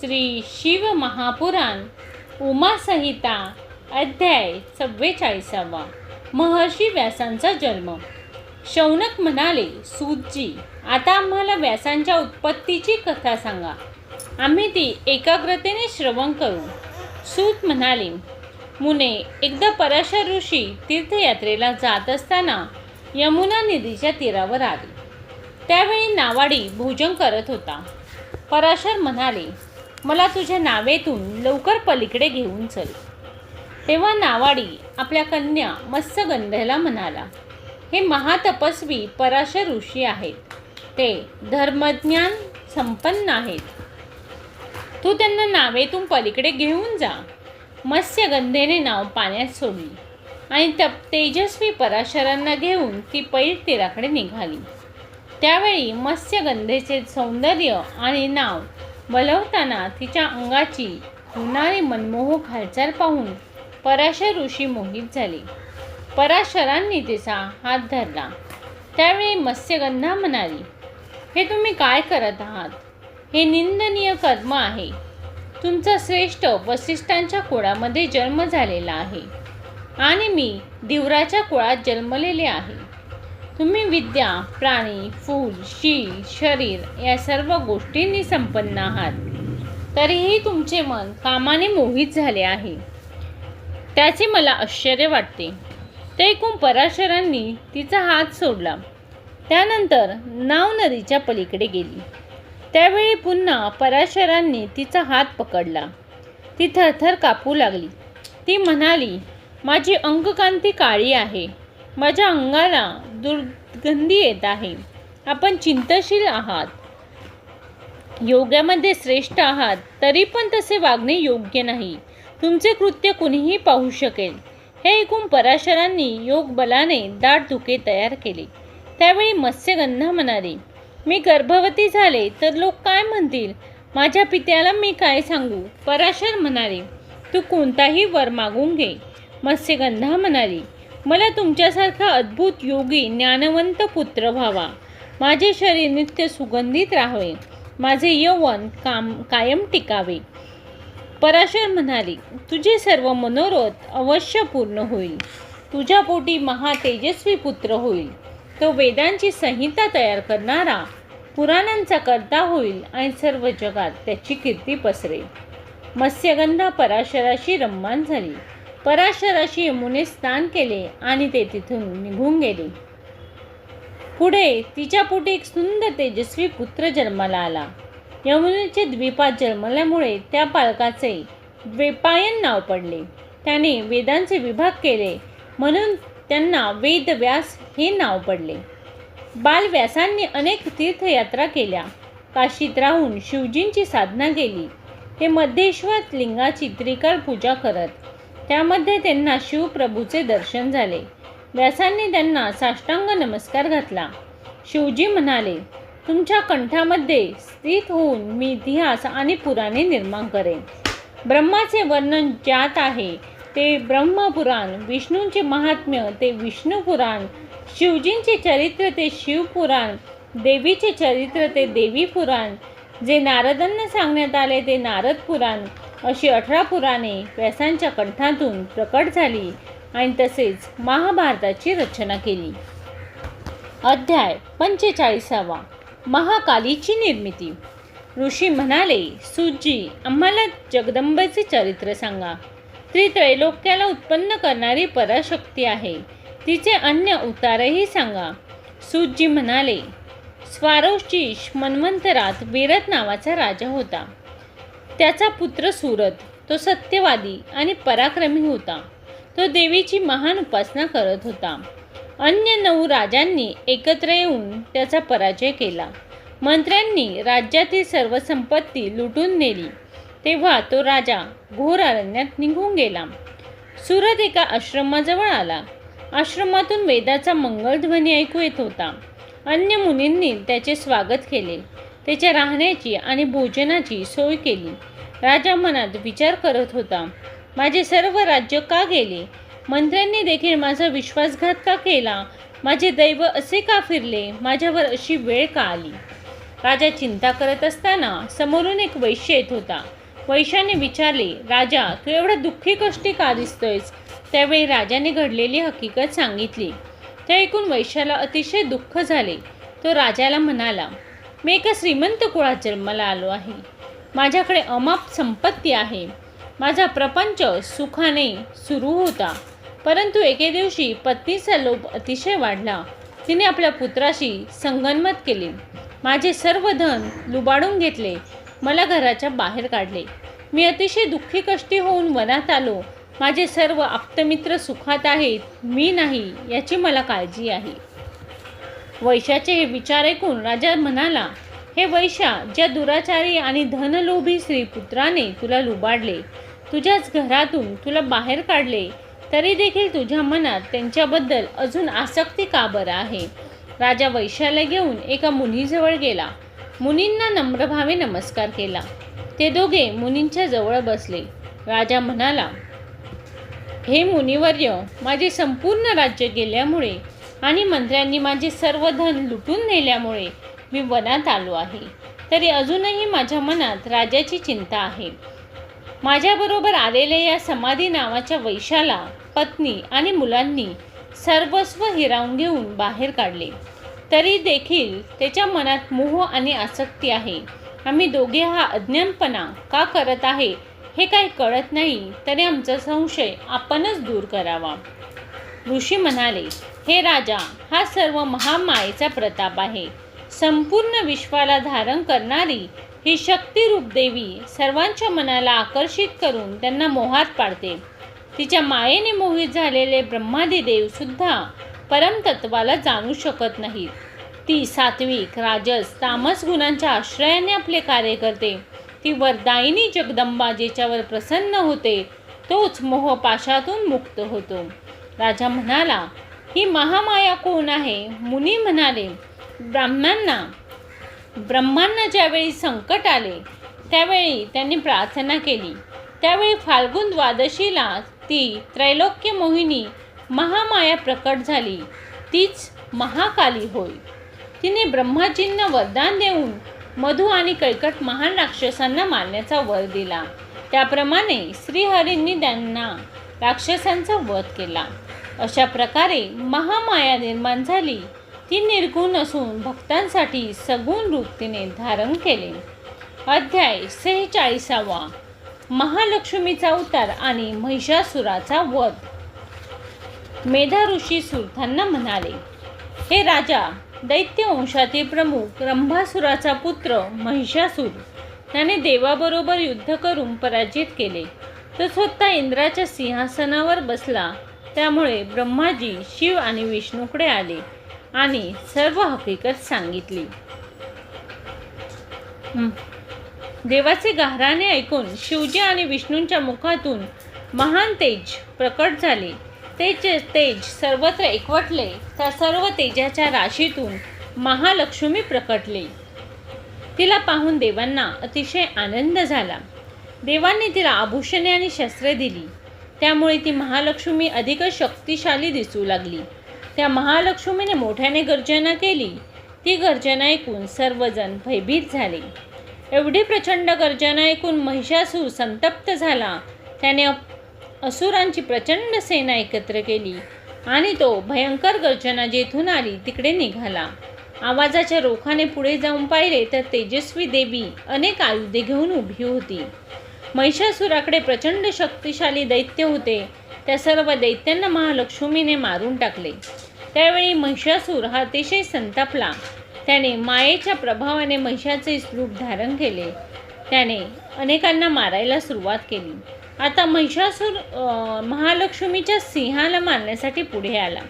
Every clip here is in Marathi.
श्री शिव महापुराण उमासंहिता अध्याय चव्वेचाळीसावा महर्षी व्यासांचा जन्म. शौनक म्हणाले सूतजी आता आम्हाला व्यासांच्या उत्पत्तीची कथा सांगा. आम्ही ती एकाग्रतेने श्रवण करू. सूत म्हणाले मुने एकदा पराशर ऋषी तीर्थयात्रेला जात असताना यमुना नदीच्या तीरावर आले. त्यावेळी नावाडी भोजन करत होता. पराशर म्हणाले मला तुझ्या नावेतून लवकर पलीकडे घेऊन चल. तेव्हा नावाडी आपल्या कन्या मत्स्यगंधेला म्हणाला हे महातपस्वी पराशर ऋषी आहेत. ते धर्मज्ञान संपन्न आहेत. तू त्यांना नावेतून पलीकडे घेऊन जा. मत्स्यगंधेने नाव पाण्यात सोडली आणि त्या तेजस्वी पराशरांना घेऊन ती पैल तीराकडे निघाली. त्यावेळी मत्स्यगंधेचे सौंदर्य आणि नाव मलवताना तिच्या अंगाची होणारी मनमोहक हालचाल पाहून पराशर ऋषी मोहित झाले. पराशरांनी तिचा हात धरला. त्यावेळी मत्स्यगंधा म्हणाली हे तुम्ही काय करत आहात? हे निंदनीय कर्म आहे. तुमचा श्रेष्ठ वसिष्ठांच्या कुळामध्ये जन्म झालेला आहे आणि मी दिवराच्या कुळात जन्मलेले आहे. तुम्ही विद्या प्राणी फूल शील शरीर या सर्व गोष्टींनी संपन्न आहात. तरीही तुमचे मन कामाने मोहित झाले आहे. त्याचे मला आश्चर्य वाटते. ते ऐकून पराशरांनी तिचा हात सोडला. त्यानंतर नाव नदीच्या पलीकडे गेली. त्यावेळी पुन्हा पराशरांनी तिचा हात पकडला. ती थरथर कापू लागली. ती म्हणाली माझी अंगकांती काळी आहे. माझ्या अंगाला दुर्गंधी येत आहे. आपण चिंतशील आहात. योगामध्ये श्रेष्ठ आहात तरी पण तसे वागणे योग्य नाही. तुमचे कृत्य कुणीही पाहू शकेल. हे ऐकून पराशरांनी योग बलाने दाट धुके तयार केले. त्यावेळी मत्स्यगंधा म्हणाले मी गर्भवती झाले तर लोक काय म्हणतील? माझ्या पित्याला मी काय सांगू? पराशर म्हणाले तू कोणताही वर मागून घे. मत्स्यगंधा म्हणाली मला तुमच्यासारखा अद्भुत योगी ज्ञानवंत पुत्र व्हावा. माझे शरीर नित्य सुगंधित राहावे. माझे यवन काम कायम टिकावे. पराशर म्हणाली तुझे सर्व मनोरथ अवश्य पूर्ण होईल. तुझ्या पोटी महातेजस्वी पुत्र होईल. तो वेदांची संहिता तयार करणारा पुराणांचा करता होईल आणि सर्व जगात त्याची कीर्ती पसरेल. मत्स्यगंधा पराशराशी रम्मान झाली. पराशराशी यमुने स्नान केले आणि ते तिथून निघून गेले. पुढे तिच्या पोटी एक सुंदर तेजस्वी पुत्र जन्माला आला. यमुनेचे द्वीपात जन्मल्यामुळे त्या बालकाचे वेपायन नाव पडले. त्याने वेदांचे विभाग केले म्हणून त्यांना वेदव्यास हे नाव पडले. बालव्यासांनी अनेक तीर्थयात्रा केल्या. काशीत राहून शिवजींची साधना केली. ते मध्येश्वर लिंगाची त्रिकाल पूजा करत त्यामध्ये त्यांना शिवप्रभूचे दर्शन झाले. व्यासांनी त्यांना साष्टांग नमस्कार घातला. शिवजी म्हणाले तुमच्या कंठामध्ये स्थित होऊन मी इतिहास आणि पुराणे निर्माण करेन. ब्रह्माचे वर्णन ज्यात आहे ते ब्रह्मपुराण विष्णूंचे महात्म्य ते विष्णुपुराण शिवजींचे चरित्र ते शिवपुराण देवीचे चरित्र ते देवीपुराण जे नारदांना सांगण्यात आले ते नारद पुराण अशी अठरा पुराणे व्यासांच्या कंठातून प्रकट झाली आणि तसेच महाभारताची रचना केली. अध्याय पंचेचाळीसावा. महाकालीची निर्मिती. ऋषी म्हणाले सुजी आम्हाला जगदंबेचे चरित्र सांगा. ती त्रैलोक्याला उत्पन्न करणारी पराशक्ती आहे. तिचे अन्य उतारही सांगा. सुजी म्हणाले स्वारोशीष मन्वंतरात वीरत नावाचा राजा होता. त्याचा पुत्र सुरत तो सत्यवादी आणि पराक्रमी होता. तो देवीची महान उपासना करत होता. अन्य नऊ राजांनी एकत्र येऊन त्याचा पराजय केला. मंत्र्यांनी राज्यातील सर्व संपत्ती लुटून नेली. तेव्हा तो राजा घोर अरण्यात निघून गेला. सुरत एका आश्रमाजवळ आला. आश्रमातून वेदाचा मंगलध्वनी ऐकू येत होता. अन्य मुनींनी त्याचे स्वागत केले. त्याच्या राहण्याची आणि भोजनाची सोय केली. राजा मनात विचार करत होता माझे सर्व राज्य का गेले? मंत्र्यांनी देखील माझा विश्वासघात का केला? माझे दैव असे का फिरले? माझ्यावर अशी वेळ का आली? राजा चिंता करत असताना समोरून एक वैश्य येत होता. वैश्याने विचारले राजा तू एवढा दुःखी कष्टी का दिसतोयस? त्यावेळी राजाने घडलेली हकीकत सांगितली. ते ऐकून वैशाला अतिशय दुःख झाले. तो राजाला म्हणाला मी एका श्रीमंत कुळात जन्माला आलो आहे. माझ्याकडे अमाप संपत्ती आहे. माझा प्रपंच सुखाने सुरू होता. परंतु एके दिवशी पत्नीचा लोभ अतिशय वाढला. तिने आपल्या पुत्राशी संगनमत केली. माझे सर्व धन लुबाडून घेतले. मला घराच्या बाहेर काढले. मी अतिशय दुःखी कष्टी होऊन वनात आलो. माझे सर्व आप्तमित्र सुखात आहेत मी नाही याची मला काळजी आहे. वैशाचे हे विचार ऐकून राजा म्हणाला हे वैशा ज्या दुराचारी आणि धनलोभी श्रीपुत्राने तुला लुबाडले तुझ्याच घरातून तुला बाहेर काढले तरी देखील तुझ्या मनात त्यांच्याबद्दल अजून आसक्ती का बरं आहे? राजा वैशाला घेऊन एका मुनीजवळ गेला. मुनींना नम्रभावे नमस्कार केला. ते दोघे मुनींच्या जवळ बसले. राजा म्हणाला हे मुनिवर्य माझे संपूर्ण राज्य गेल्यामुळे आणि मंत्र्यांनी माझे सर्व धन लुटून नेल्यामुळे मी वनात आलो आहे. तरी अजूनही माझ्या मनात राजाची चिंता आहे. माझ्याबरोबर आलेल्या या समाधी नावाच्या वैशाला पत्नी आणि मुलांनी सर्वस्व हिरावून घेऊन बाहेर काढले. तरी देखील त्याच्या मनात मोह आणि आसक्ती आहे. आम्ही दोघे हा अज्ञानपणा का करत आहे हे काही कळत नाही तरी आमचा संशय आपणच दूर करावा. ऋषी म्हणाले हे राजा हा सर्व महामायेचा प्रताप आहे. संपूर्ण विश्वाला धारण करणारी ही शक्तिरूप देवी सर्वांच्या मनाला आकर्षित करून त्यांना मोहात पाडते. तिच्या मायेने मोहित झालेले ब्रह्मादी देवसुद्धा परमतत्वाला जाणू शकत नाहीत. ती सात्विक राजस तामस गुणांच्या आश्रयाने आपले कार्य करते. ती वरदायिनी जगदंबा ज्याच्यावर प्रसन्न होते तोच मोहपाशातून मुक्त होतो. राजा म्हणाला ही महामाया कोण आहे? मुनी म्हणाले ब्राह्मणांना ब्रह्मांना ज्यावेळी संकट आले त्यावेळी त्यांनी प्रार्थना केली. त्यावेळी फाल्गुन द्वादशीला ती त्रैलोक्य मोहिनी महामाया प्रकट झाली. तीच महाकाली होय. तिने ब्रह्माजींना वरदान देऊन मधु आणि कैकट महान राक्षसांना मारण्याचा वर दिला. त्याप्रमाणे श्रीहरींनी त्यांना राक्षसांचा वध केला. अशा प्रकारे महामाया निर्माण झाली. ती निर्गुण असून भक्तांसाठी सगुण रूप तिने धारण केले. अध्याय सेहेचाळीसावा. महालक्ष्मीचा उतार आणि महिषासुराचा वध. मेधा ऋषी सुरथांना म्हणाले हे राजा दैत्य वंशातील प्रमुख रंभासुराचा पुत्र महिषासूर. त्याने देवाबरोबर युद्ध करून पराजित केले. तो स्वतः इंद्राच्या सिंहासनावर बसला. त्यामुळे ब्रह्माजी शिव आणि विष्णूकडे आले आणि सर्व हकीकत सांगितली. देवाचे गाराने ऐकून शिवजी आणि विष्णूंच्या मुखातून महान तेज प्रकट झाले. तेज तेज सर्वत्र एकवटले त्या सर्व तेजाच्या राशीतून महालक्ष्मी प्रकटले. तिला पाहून देवांना अतिशय आनंद झाला. देवांनी तिला आभूषणे आणि शस्त्रे दिली. त्यामुळे ती महालक्ष्मी अधिकच शक्तिशाली दिसू लागली. त्या महालक्ष्मीने मोठ्याने गर्जना केली. ती गर्जना ऐकून सर्वजण भयभीत झाले. एवढी प्रचंड गर्जना ऐकून महिषासूर संतप्त झाला. त्याने असुरांची प्रचंड सेना एकत्र केली आणि तो भयंकर गर्जना जेथून आली तिकडे निघाला. आवाजाच्या रोखाने पुढे जाऊन पाहिले तर तेजस्वी देवी अनेक आयुधे घेऊन उभी होती. महिषासुराकडे प्रचंड शक्तिशाली दैत्य होते. त्या सर्व दैत्यांना महालक्ष्मीने मारून टाकले. त्यावेळी महिषासूर हा अतिशय संतापला. त्याने मायेच्या प्रभावाने महिषाचे रूप धारण केले. त्याने अनेकांना मारायला सुरुवात केली. आता महिषासूर महालक्ष्मीच्या सिंहाला मारण्यासाठी पुढे आला.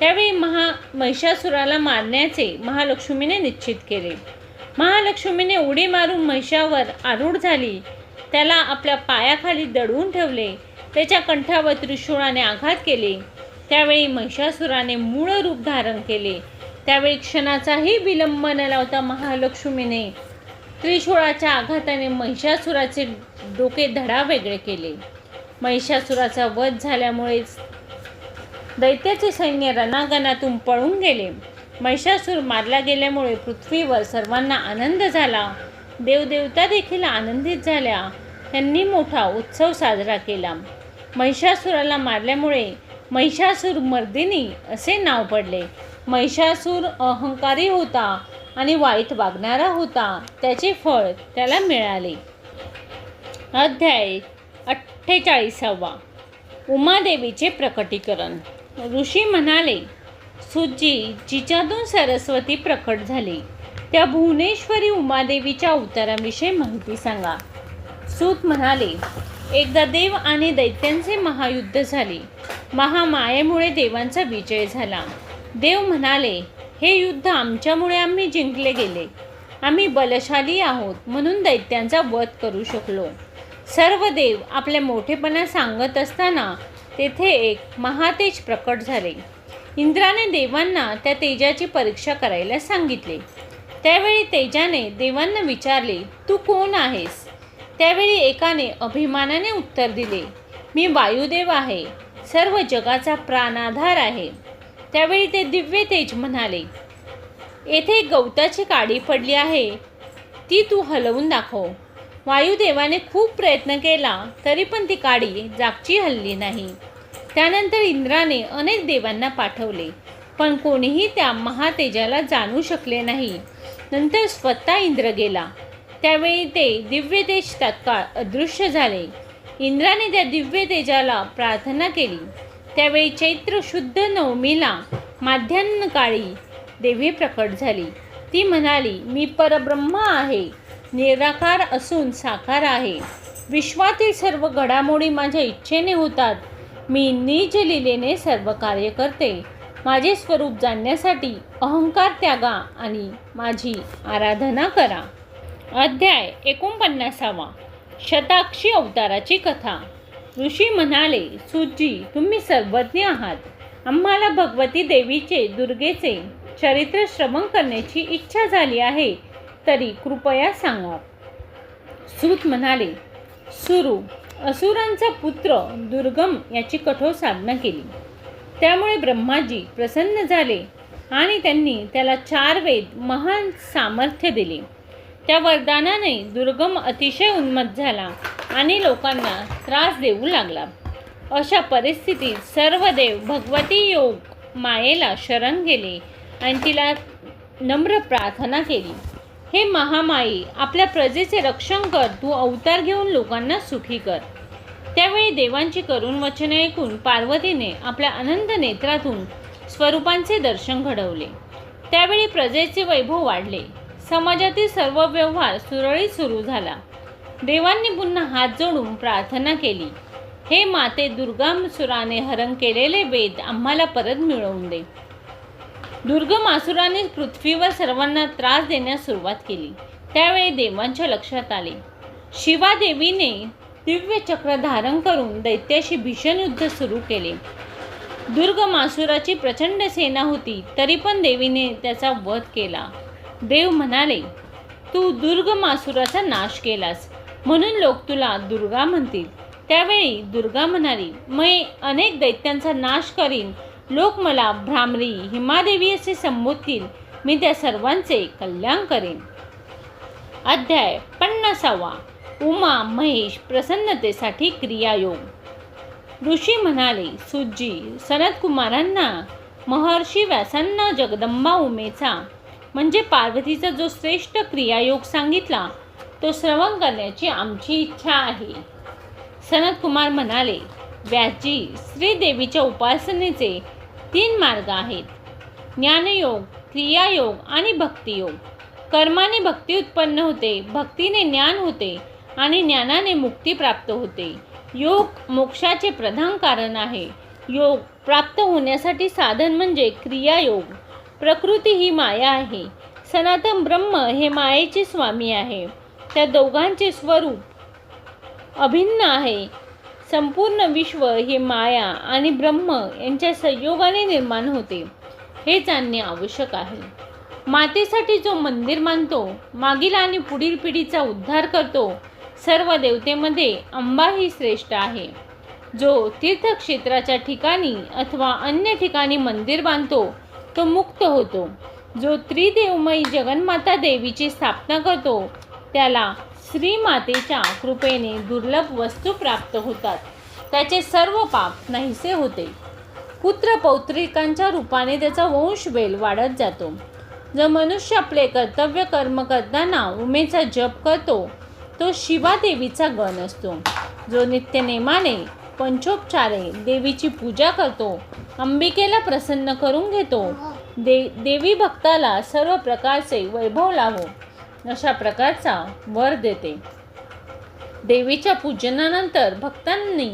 त्यावेळी महा महिषासुराला मारण्याचे महालक्ष्मीने निश्चित केले. महालक्ष्मीने उडी मारून महिषावर आरूढ झाली. त्याला आपल्या पायाखाली दडवून ठेवले. त्याच्या कंठावर त्रिशूळाने आघात केले. त्यावेळी महिषासुराने मूळ रूप धारण केले. त्यावेळी क्षणाचाही विलंब न लावता महालक्ष्मीने त्रिशूळाच्या आघाताने महिषासुराचे डोके धडा वेगळे केले. महिषासुराचा वध झाल्यामुळेच दैत्याचे सैन्य रणांगणातून पळून गेले. महिषासूर मारला गेल्यामुळे पृथ्वीवर सर्वांना आनंद झाला. देवदेवता देखील आनंदित झाल्या. त्यांनी मोठा उत्सव साजरा केला. महिषासुराला मारल्यामुळे महिषासूर मर्दिनी असे नाव पडले. महिषासूर अहंकारी होता. आणि वाईट वागणारा होता. त्याचे फळ त्याला मिळाले. अध्याय अठ्ठेचाळीसावा. उमादेवीचे प्रकटीकरण. ऋषी म्हणाले सुजी जिच्यातून सरस्वती प्रकट झाली. त्या भुवनेश्वरी उमादेवीच्या अवताराविषयी माहिती सांगा. सूत म्हणाले एकदा देव आणि दैत्यांचे महायुद्ध झाले. महामायेमुळे देवांचा विजय झाला. देव म्हणाले हे युद्ध आमच्यामुळे आम्ही जिंकले गेले. आम्ही बलशाली आहोत म्हणून दैत्यांचा वध करू शकलो. सर्व देव आपल्या मोठेपणा सांगत असताना तेथे एक महातेज प्रकट झाले. इंद्राने देवांना त्या तेजाची परीक्षा करायला सांगितले. त्यावेळी तेजाने देवांना विचारले तू कोण आहेस? त्यावेळी एकाने अभिमानाने उत्तर दिले मी वायुदेव आहे. सर्व जगाचा प्राणाधार आहे. त्यावेळी ते दिव्य तेज म्हणाले येथे गवताची काडी पडली आहे. ती तू हलवून दाखव. वायुदेवाने खूप प्रयत्न केला तरी पण ती काडी जागची हलली नाही. त्यानंतर इंद्राने अनेक देवांना पाठवले पण कोणीही त्या महातेजाला जाणू शकले नाही. नंतर स्वतः इंद्र गेला. त्यावेळी ते दिव्य तेज तत्काळ अदृश्य झाले. इंद्राने त्या दिव्य तेजाला प्रार्थना केली. त्यावेळी चैत्र शुद्ध नवमीला माध्यान्हकाळी देवी प्रकट झाली. ती म्हणाली मी परब्रह्म आहे निराकार असून साकार आहे. विश्वातील सर्व घडामोडी माझ्या इच्छेने होतात. मी निज लिलेने सर्व कार्य करते. माझे स्वरूप जाणण्यासाठी अहंकार त्यागा आणि माझी आराधना करा. अध्याय एकोणपन्नासावा. शताक्षी अवताराची कथा. ऋषी म्हणाले सुजी तुम्ही सर्वज्ञ आहात. आम्हाला भगवती देवीचे दुर्गेचे चरित्र श्रवण करण्याची इच्छा झाली आहे. तरी कृपया सांगा. सूत म्हणाले सुरू असुरांचा पुत्र दुर्गम याची कठोर साधना केली. त्यामुळे ब्रह्माजी प्रसन्न झाले आणि त्यांनी त्याला चार वेद महान सामर्थ्य दिले. त्या वरदानाने दुर्गम अतिशय उन्मत झाला आणि लोकांना त्रास देऊ लागला. अशा परिस्थितीत सर्व देव भगवती योग मायेला शरण गेले आणि तिला नम्र प्रार्थना केली. हे महामाई आपल्या प्रजेचे रक्षण कर तू अवतार घेऊन लोकांना सुखी कर त्यावेळी देवांची करुण वचने ऐकून पार्वतीने आपल्या आनंद नेत्रातून स्वरूपांचे दर्शन घडवले. त्यावेळी प्रजेचे वैभव वाढले. समाजातील सर्व व्यवहार सुरळीत सुरू झाला. देवांनी पुन्हा हात जोडून प्रार्थना केली. हे माते दुर्गामसुराने हरण केलेले वेद आम्हाला परत मिळवून दे. दुर्गम आसुराने पृथ्वीवर सर्वांना त्रास देण्यास सुरुवात केली. त्यावेळी देवांच्या लक्षात आले. शिवादेवीने दिव्य चक्र धारण करून दैत्याशी भीषण युद्ध सुरू केले. दुर्गमासुराची प्रचंड सेना होती तरी पण देवीने त्याचा वध केला. देव म्हणाले तू दुर्ग मासुराचा नाश केलास. म्हणून लोक तुला दुर्गा म्हणतील. त्यावेळी दुर्गा म्हणाली मी अनेक दैत्यांचा नाश करीन. लोक मला भ्रामरी हिमादेवी असे संबोधतील. मी त्या सर्वांचे कल्याण करेन. अध्याय पन्नासावा. उमा महेश प्रसन्नतेसाठी क्रियायोग. ऋषी म्हणाले सुजी सनतकुमारांना महर्षी व्यासांना जगदंबा उमेचा म्हणजे पार्वतीचा जो श्रेष्ठ क्रियायोग सांगितला तो श्रवण करण्याची आमची इच्छा आहे. सनतकुमार म्हणाले व्यासजी श्रीदेवीच्या उपासनेचे तीन मार्ग आहेत. ज्ञानयोग क्रियायोग आणि भक्तियोग. कर्माने भक्ती उत्पन्न होते भक्तीने ज्ञान होते आणि ज्ञानाने मुक्ती प्राप्त होते. योग मोक्षाचे प्रधान कारण आहे. योग प्राप्त होण्यासाठी साधन म्हणजे क्रियायोग. प्रकृती ही माया आहे. सनातन ब्रह्म हे मायेचे स्वामी आहे. त्या दोघांचे स्वरूप अभिन्न आहे. संपूर्ण विश्व हे माया आणि ब्रह्म यांच्या संयोगाने निर्माण होते. हे जाणणे आवश्यक आहे. मातेसाठी जो मंदिर मानतो मागील आणि पुढील पिढीचा उद्धार करतो सर्व देवतेमध्ये अंबा ही श्रेष्ठ आहे. जो तीर्थक्षेत्राच्या ठिकाणी अथवा अन्य ठिकाणी मंदिर बांधतो तो मुक्त होतो. जो त्रिदेवमयी जगन्माता देवीची स्थापना करतो त्याला श्रीमातेच्या कृपेने दुर्लभ वस्तू प्राप्त होतात. त्याचे सर्व पाप नाहीसे होते. पुत्र पौत्रिकांच्या रूपाने त्याचा वंशवेल वाढत जातो. जो मनुष्य आपले कर्तव्य कर्म करताना उमेचा जप करतो तो शिवादेवीचा गण असतो. जो नित्यनेमाने पंचोपचारे देवीची पूजा करतो अंबिकेला प्रसन्न करून घेतो. दे देवी भक्ताला सर्व प्रकारचे वैभव लावो अशा प्रकारचा वर देते. देवीच्या पूजनानंतर भक्तांनी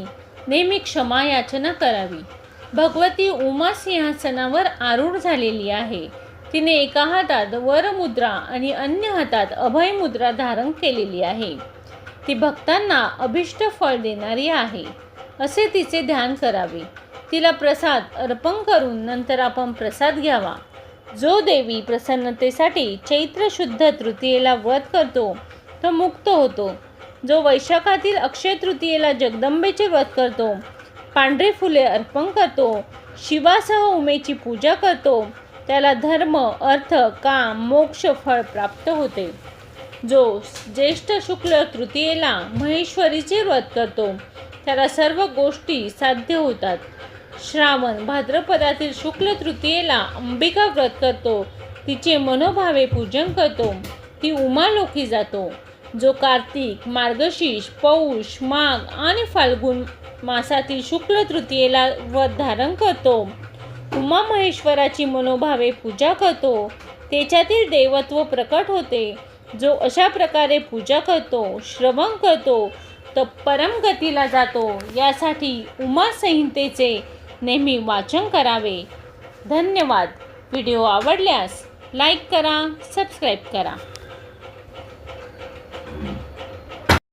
नेहमी क्षमा याचना करावी. भगवती उमा सिंहासनावर आरूढ झालेली आहे. तिने एका हातात वरमुद्रा आणि अन्य हातात अभय मुद्रा धारण केलेली आहे. ती भक्तांना अभिष्ट फळ देणारी आहे. असे तिचे ध्यान करावे. तिला प्रसाद अर्पण करून नंतर आपण प्रसाद घ्यावा. जो देवी प्रसन्नतेसाठी चैत्र शुद्ध तृतीयेला व्रत करतो तो मुक्त होतो. जो वैशाखातील अक्षय तृतीयेला जगदंबेचे व्रत करतो पांढरे फुले अर्पण करतो शिवासह उमेची पूजा करतो त्याला धर्म अर्थ काम मोक्ष फळ प्राप्त होते. जो ज्येष्ठ शुक्ल तृतीयेला महेश्वरीचे व्रत करतो त्याला सर्व गोष्टी साध्य होतात. श्रावण भाद्रपदातील शुक्ल तृतीयेला अंबिका व्रत करतो. तिचे मनोभावे पूजन करतो. ती उमालोकी जातो. जो कार्तिक मार्गशीर्ष पौष माघ आणि फाल्गुन मासातील शुक्ल तृतीयेला व्रत धारण करतो. उमा महेश्वराची मनोभावे पूजा करतो. त्याच्यातील देवत्व प्रकट होते. जो अशा प्रकारे पूजा करतो श्रवण करतो तर परमगतीला जातो. यासाठी उमा संहितेचे नेहमी वाचन करावे. धन्यवाद. व्हिडिओ आवडल्यास लाईक करा सबस्क्राईब करा.